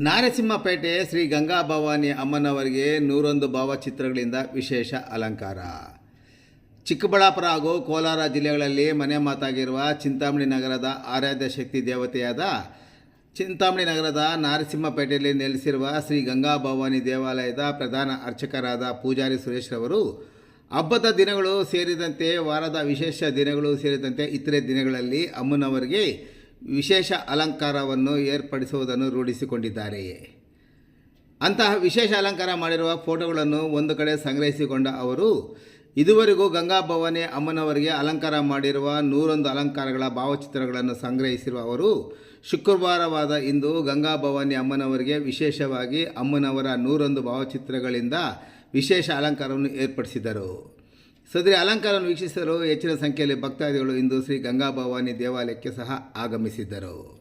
ನಾರಸಿಂಹಪೇಟೆ ಶ್ರೀ ಗಂಗಾ ಭವಾನಿ ಅಮ್ಮನವರಿಗೆ ನೂರೊಂದು ಭಾವಚಿತ್ರಗಳಿಂದ ವಿಶೇಷ ಅಲಂಕಾರ. ಚಿಕ್ಕಬಳ್ಳಾಪುರ ಹಾಗೂ ಕೋಲಾರ ಜಿಲ್ಲೆಗಳಲ್ಲಿ ಮನೆ ಮಾತಾಗಿರುವ ಚಿಂತಾಮಣಿ ನಗರದ ಆರಾಧ್ಯ ಶಕ್ತಿ ದೇವತೆಯಾದ ಚಿಂತಾಮಣಿ ನಗರದ ನಾರಸಿಂಹಪೇಟೆಯಲ್ಲಿ ನೆಲೆಸಿರುವ ಶ್ರೀ ಗಂಗಾ ಭವಾನಿ ದೇವಾಲಯದ ಪ್ರಧಾನ ಅರ್ಚಕರಾದ ಪೂಜಾರಿ ಸುರೇಶ್ ರವರು ಹಬ್ಬದ ದಿನಗಳು ಸೇರಿದಂತೆ, ವಾರದ ವಿಶೇಷ ದಿನಗಳು ಸೇರಿದಂತೆ ಇತರೆ ದಿನಗಳಲ್ಲಿ ಅಮ್ಮನವರಿಗೆ ವಿಶೇಷ ಅಲಂಕಾರವನ್ನು ಏರ್ಪಡಿಸುವುದನ್ನು ರೂಢಿಸಿಕೊಂಡಿದ್ದಾರೆಯೇ ಅಂತಹ ವಿಶೇಷ ಅಲಂಕಾರ ಮಾಡಿರುವ ಫೋಟೋಗಳನ್ನು ಒಂದು ಕಡೆ ಸಂಗ್ರಹಿಸಿಕೊಂಡ ಅವರು, ಇದುವರೆಗೂ ಗಂಗಾ ಭವಾನಿ ಅಮ್ಮನವರಿಗೆ ಅಲಂಕಾರ ಮಾಡಿರುವ ನೂರೊಂದು ಅಲಂಕಾರಗಳ ಭಾವಚಿತ್ರಗಳನ್ನು ಸಂಗ್ರಹಿಸಿರುವ ಅವರು, ಶುಕ್ರವಾರವಾದ ಇಂದು ಗಂಗಾ ಭವಾನಿ ಅಮ್ಮನವರಿಗೆ ವಿಶೇಷವಾಗಿ ಅಮ್ಮನವರ ನೂರೊಂದು ಭಾವಚಿತ್ರಗಳಿಂದ ವಿಶೇಷ ಅಲಂಕಾರವನ್ನು ಏರ್ಪಡಿಸಿದರು. ಸದರಿ, ಅಲಂಕಾರವನ್ನು ವೀಕ್ಷಿಸಲು ಹೆಚ್ಚಿನ ಸಂಖ್ಯೆಯಲ್ಲಿ ಭಕ್ತಾದಿಗಳು ಇಂದು ಶ್ರೀ ಗಂಗಾಭವಾನಿ ದೇವಾಲಯಕ್ಕೆ ಸಹ ಆಗಮಿಸಿದ್ದರು.